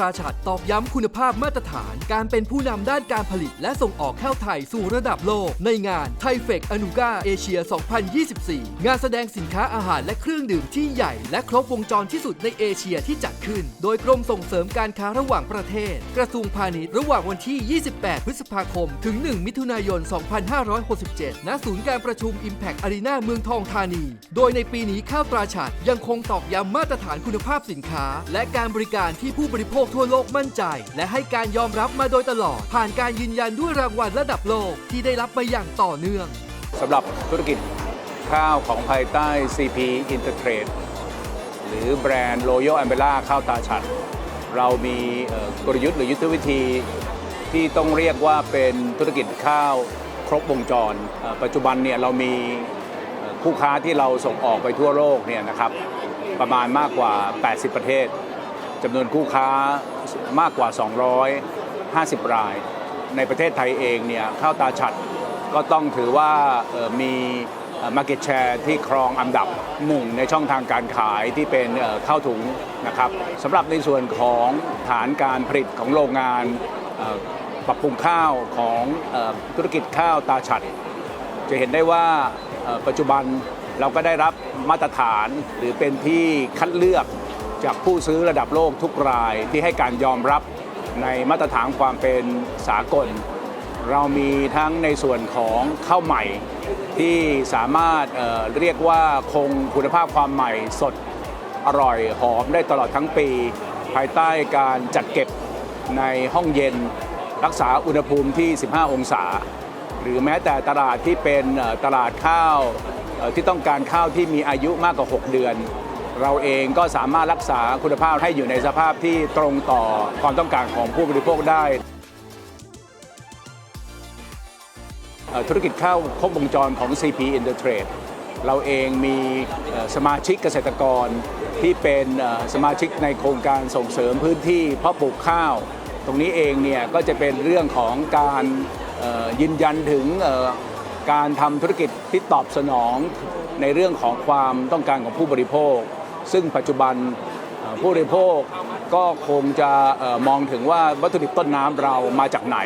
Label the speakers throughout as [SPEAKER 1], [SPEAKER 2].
[SPEAKER 1] ราฉาดตอกย้ำคุณภาพมาตรฐาน การเป็นผู้นำด้านการผลิต และส่งออกข้าวไทยสู่ระดับโลก ในงานไทเฟกอนุกาเอเชีย 2024 งานแสดงสินค้าอาหารและเครื่องดื่มที่ใหญ่ และครบวงจรที่สุดในเอเชียที่จัดขึ้น โดยกรมส่งเสริมการค้าระหว่างประเทศ กระทรวงพาณิชย์ระหว่างวันที่ 28 พฤษภาคม ถึง 1 มิถุนายน 2567 ณ ศูนย์การประชุม Impact Arena เมืองทองธานี โดยในปีนี้ข้าวตราฉาดยังคงตอกย้ำมาตรฐานคุณภาพสินค้า และการบริการที่ผู้บริโภคทั่วโลกมั่นใจ และให้การยอมรับมาโดยตลอด ผ่านการยืนยันด้วยรางวัลระดับโลกที่ได้รับมาอย่างต่อเนื่อง
[SPEAKER 2] สำหรับธุรกิจข้าวของภายใต้ CP Intertrade หรือแบรนด์ Royal Umbrella ข้าวตาฉัดเรามีกลยุทธ์หรือยุทธวิธีที่ต้องเรียกว่าเป็นธุรกิจข้าวครบวงจร ปัจจุบันเนี่ยเรามีคู่ค้าที่เราส่งออกไปทั่วโลกเนี่ยนะครับประมาณมากกว่า 80 ประเทศ จำนวนคู่ค้ามากกว่า 250 ราย ในประเทศไทยเองเนี่ยข้าวตาฉัดก็ต้องถือว่ามี Market Share ที่ครองอันดับหนึ่งในช่องทางการขายที่เป็นข้าวถุงนะครับสำหรับในส่วนของฐานการผลิตของโรงงานปรับปรุงข้าวของธุรกิจข้าวตาฉัด จะเห็นได้ว่าปัจจุบันเราก็ได้รับมาตรฐานหรือเป็นที่คัดเลือก จากผู้ซื้อระดับโลกทุกรายที่ให้การยอมรับในมาตรฐานความเป็นสากล เรามีทั้งในส่วนของข้าวใหม่ที่สามารถเเรียกว่าคงคุณภาพความใหม่สดอร่อยหอมได้ตลอดทั้งปี ภายใต้การจัดเก็บในห้องเย็น รักษาอุณหภูมิที่ 15 องศา หรือแม้แต่ตลาดที่เป็นตลาดข้าวที่ต้องการข้าวที่มีอายุมากกว่า 6 เดือน เราเองก็สามารถรักษาคุณภาพให้อยู่ในสภาพที่ตรงต่อความต้องการของผู้บริโภคได้ ธุรกิจข้าวครบวงจรของ CP Intertrade เราเองมีสมาชิกเกษตรกรที่เป็นสมาชิกในโครงการส่งเสริมพื้นที่เพาะปลูกข้าว ตรงนี้เองเนี่ยก็จะเป็นเรื่องของการยืนยันถึงการทำธุรกิจที่ตอบสนองในเรื่องของความต้องการของผู้บริโภค ซึ่งปัจจุบันผู้บริโภคก็คงจะมองถึงว่าวัตถุดิบต้นน้ำเรามาจากไหน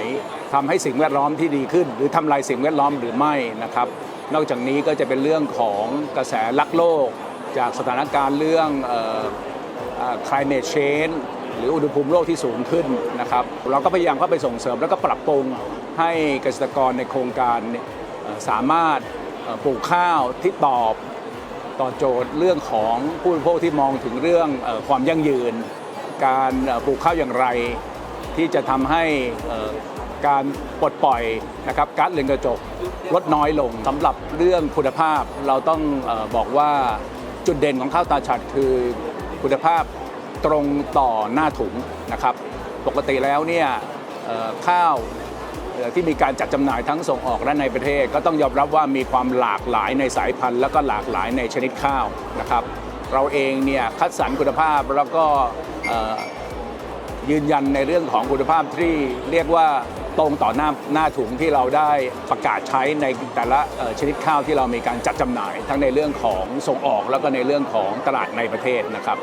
[SPEAKER 2] ทำให้สิ่งแวดล้อมที่ดีขึ้น หรือทำลายสิ่งแวดล้อมหรือไม่นะครับ นอกจากนี้ก็จะเป็นเรื่องของกระแสลักโลก จากสถานการณ์เรื่อง climate change หรืออุณหภูมิโลกที่สูงขึ้นนะครับ เราก็พยายามเข้าไปส่งเสริมแล้วก็ปรับปรุงให้เกษตรกรในโครงการสามารถปลูกข้าวที่ตอบ ตอบโจทย์เรื่องของผู้บริโภคที่มองถึงเรื่องอความยั่งยืน การปลูกข้าวอย่างไร ที่จะทำให้การปลดปล่อยนะครับก๊าซเรือนกระจกลดน้อยลงสำหรับเรื่องคุณภาพเราต้องอบอกว่าจุดเด่นของข้าวตาฉัดคือคุณภาพตรงต่อหน้าถุงนะครับ ปกติแล้วเนี่ยข้าว ที่มีการจัดจำหน่ายทั้งส่งออกและในประเทศ ก็ต้องยอมรับว่ามีความหลากหลายในสายพันธุ์ แล้วก็หลากหลายในชนิดข้าวนะครับ เราเองเนี่ยคัดสรรคุณภาพแล้วก็ยืนยันในเรื่องของคุณภาพที่เรียกว่าตรงต่อหน้าหน้าถุงที่เราได้ประกาศใช้ในแต่ละชนิดข้าวที่เรามีการจัดจำหน่าย ทั้งในเรื่องของส่งออกแล้วก็ในเรื่องของตลาดในประเทศนะครับ